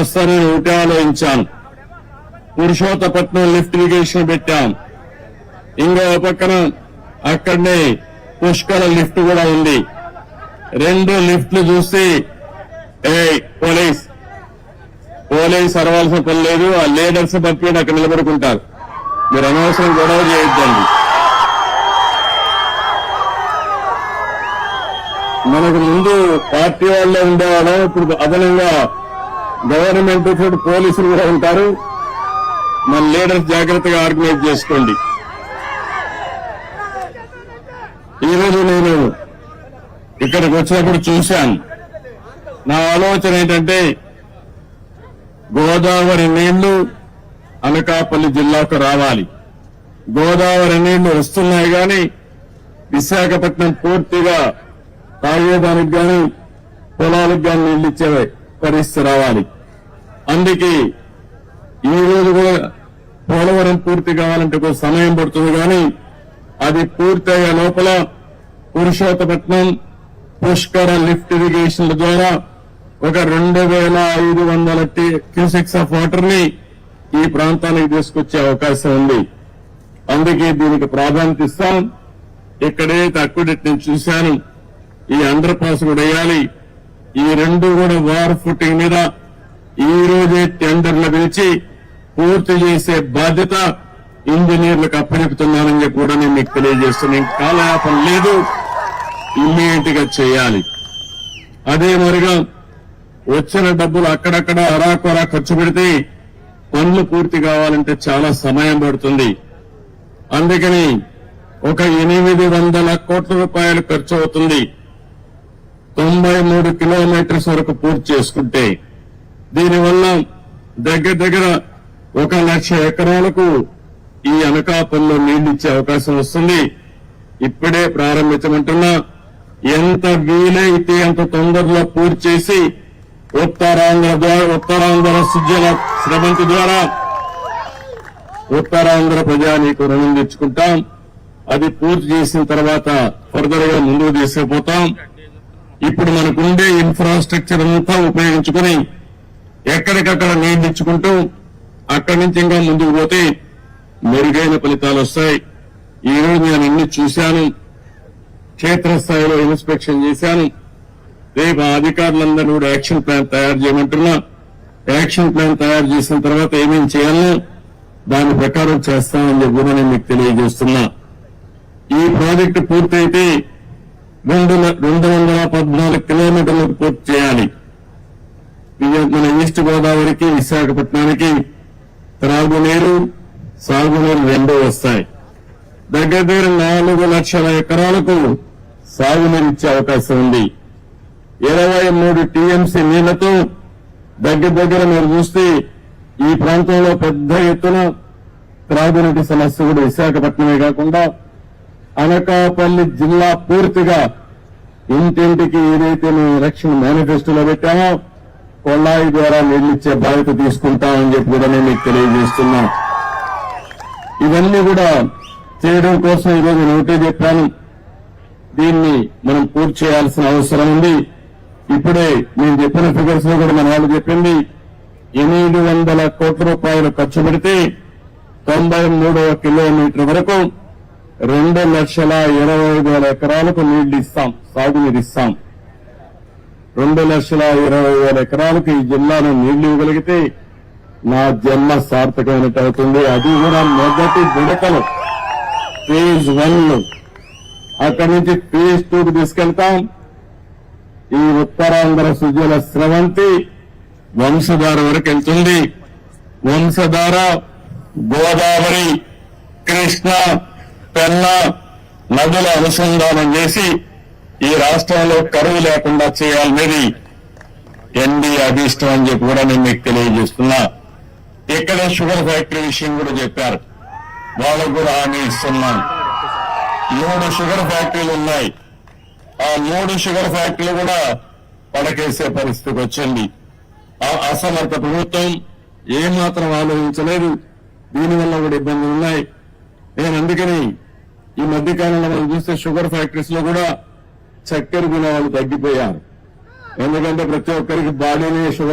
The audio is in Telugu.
వస్తారని ఒకటే ఆలోచించాను పురుషోత్తపట్నం లిఫ్ట్ ఇరిగేషన్ పెట్టాం. ఇంకో పక్కన అక్కడనే పుష్కల లిఫ్ట్ కూడా ఉంది. రెండు లిఫ్ట్లు చూసి ఏ పోలీస్. పోలీస్ అరవాల్సిన పని లేదు ఆ లీడర్స్ పంపి అక్కడ నిలబడుకుంటారు. మీరు అనవసరం గొడవ చేయొద్దండి. మనకు ముందు పార్టీ వాళ్ళే ఉండేవాళ్ళం ఇప్పుడు అదనంగా గవర్నమెంట్ తోటి పోలీసులు కూడా ఉంటారు. మన లీడర్స్ జాగ్రత్తగా ఆర్గనైజ్ చేసుకోండి. ఈరోజు నేను ఇక్కడికి వచ్చినప్పుడు చూశాను. నా ఆలోచన ఏంటంటే గోదావరి నీళ్ళు అనకాపల్లి జిల్లాకు రావాలి. గోదావరి నీళ్ళు వస్తున్నాయి కానీ విశాఖపట్నం పూర్తిగా తాగేదానికి గాని పొలాలకు గాని నీళ్ళు ఇచ్చే పరిస్థితి రావాలి. అందుకే ఈ రోజు కూడా పోలవరం పూర్తి కావాలంటే కొంచెం సమయం పడుతుంది కానీ అది పూర్తయ్యే లోపల పురుషోత్తపట్నం పుష్కర లిఫ్ట్ ఇరిగేషన్ల ద్వారా ఒక రెండు వేల ఐదు వందల క్యూసెక్స్ ఆఫ్ వాటర్ని ఈ ప్రాంతానికి తీసుకొచ్చే అవకాశం ఉంది. అందుకే దీనికి ప్రాధాన్యత ఇస్తాం. ఇక్కడే అక్కుడెట్ నేను చూశాను. ఈ అండర్ పాస్ కూడా వేయాలి. ఈ రెండు కూడా వార్ ఫుటింగ్ మీద ఈ రోజే టెండర్లు పిలిచి పూర్తి చేసే బాధ్యత ఇంజనీర్లకు అప్పచెపుతున్నానని చెప్పి కూడా నేను మీకు తెలియజేస్తున్నాను. కాలయాపం లేదు. ఇమ్మీడియట్గా చేయాలి. అదే మరిగా వచ్చిన డబ్బులు అక్కడక్కడ అరాకొరా ఖర్చు పెడితే పనులు పూర్తి కావాలంటే చాలా సమయం పడుతుంది. అందుకని ఒక ఎనిమిది వందల కోట్ల రూపాయలు ఖర్చు అవుతుంది. తొంభై మూడు కిలోమీటర్స్ వరకు పూర్తి చేసుకుంటే దీనివల్ల దగ్గర దగ్గర ఒక లక్ష ఎకరాలకు ఈ అనకాపల్లో నీళ్ళు ఇచ్చే అవకాశం వస్తుంది. ఇప్పుడే ప్రారంభించమంటున్నా ఎంత వీలైతే అంత తొందరలో పూర్తి చేసి ఉత్తరాంధ్ర ద్వారా ఉత్తరాంధ్ర సుజల శ్రమంతి ద్వారా ఉత్తరాంధ్ర ప్రజానీకు రుణం తెచ్చుకుంటాం. అది పూర్తి చేసిన తర్వాత ఫర్దర్గా ముందుకు తీసుకుపోతాం. ఇప్పుడు మనకుండే ఇన్ఫ్రాస్ట్రక్చర్ అంతా ఉపయోగించుకుని ఎక్కడికక్కడ నీళ్ళు ఇచ్చుకుంటూ అక్కడి నుంచి ఇంకా ముందుకు పోతే మెరుగైన ఫలితాలు వస్తాయి. ఈ రోజు నేను అన్ని చూశాను. క్షేత్రస్థాయిలో ఇన్స్పెక్షన్ చేశాను. రేపు అధికారులందరూ కూడా యాక్షన్ ప్లాన్ తయారు చేయమంటున్నా. యాక్షన్ ప్లాన్ తయారు చేసిన తర్వాత ఏమేం చేయాలో దాని ప్రకారం చేస్తామని చెప్పి నేను మీకు తెలియజేస్తున్నా. ఈ ప్రాజెక్టు పూర్తయితే రెండు రెండు వందల పద్నాలుగు కిలోమీటర్లకు పూర్తి చేయాలి. మన ఈస్ట్ గోదావరికి విశాఖపట్నానికి త్రాగునీరు సాగునీరు రెండు వస్తాయి. దగ్గర దగ్గర నాలుగు లక్షల ఎకరాలకు సాగునీరు ఇచ్చే అవకాశం ఉంది. ఇరవై మూడు టీఎంసీ నీళ్ళతో దగ్గర దగ్గర మీరు చూస్తే ఈ ప్రాంతంలో పెద్ద ఎత్తున త్రాగునీటి సమస్య కూడా విశాఖపట్నమే కాకుండా అనకాపల్లి జిల్లా పూర్తిగా ఇంటింటికి ఏదైతే మేము ఎలక్షన్ మేనిఫెస్టోలో పెట్టామో కొల్లాయి ద్వారా నీళ్ళిచ్చే బాధ్యత తీసుకుంటామని చెప్పి కూడా నేను మీకు తెలియజేస్తున్నా. ఇవన్నీ కూడా చేయడం కోసం ఈరోజు నేను ఒకటే చెప్పాను. దీన్ని మనం పూర్తి చేయాల్సిన అవసరం ఉంది. ఇప్పుడే నేను చెప్పిన ఫిగర్స్లో కూడా మన వాళ్ళు చెప్పింది ఎనిమిది వందల కోట్ల రూపాయలు ఖర్చు పెడితే తొంభై మూడవ కిలోమీటర్ వరకు రెండు లక్షల ఇరవై వేల ఎకరాలకు నీళ్ళు ఇస్తాం సాగునీరు ఇస్తాం. రెండు లక్షల ఇరవై వేల ఎకరాలకు ఈ జిల్లాను నీళ్ళు ఇవ్వగలిగితే నా జన్మ సార్థకమైనట్టు అవుతుంది. అది కూడా మొదటి విడతలు. ఫేజ్ వన్ అక్కడి నుంచి ఫేజ్ టూకు తీసుకెళ్తాం. ఈ ఉత్తరాంధ్ర సుజల స్రవంతి వంశధార వరకు వెళ్తుంది. వంశధార గోదావరి కృష్ణ పెన్న నదుల అనుసంధానం చేసి ఈ రాష్ట్రంలో కరువు లేకుండా చేయాలనేది ఎన్డీ అభిష్టం అని చెప్పి కూడా నేను మీకు తెలియజేస్తున్నా. ఇక్కడ షుగర్ ఫ్యాక్టరీ విషయం కూడా చెప్పారు. వాళ్ళకు కూడా హామీ ఇస్తున్నాను మూడు షుగర్ ఫ్యాక్టరీలు ఉన్నాయి. ఆ మూడు షుగర్ ఫ్యాక్టరీలు కూడా పడకేసే పరిస్థితికి వచ్చింది. ఆ అసమర్థ ప్రభుత్వం ఏమాత్రం ఆలోచించలేదు. దీనివల్ల కూడా ఇబ్బందులు ఉన్నాయి. నేను అందుకని ఈ మధ్య కాలంలో మనం చూస్తే షుగర్ ఫ్యాక్టరీస్లో కూడా చక్కెర గుణాలు తగ్గిపోయారు. ఎందుకంటే ప్రతి ఒక్కరికి బాడీనే షుగర్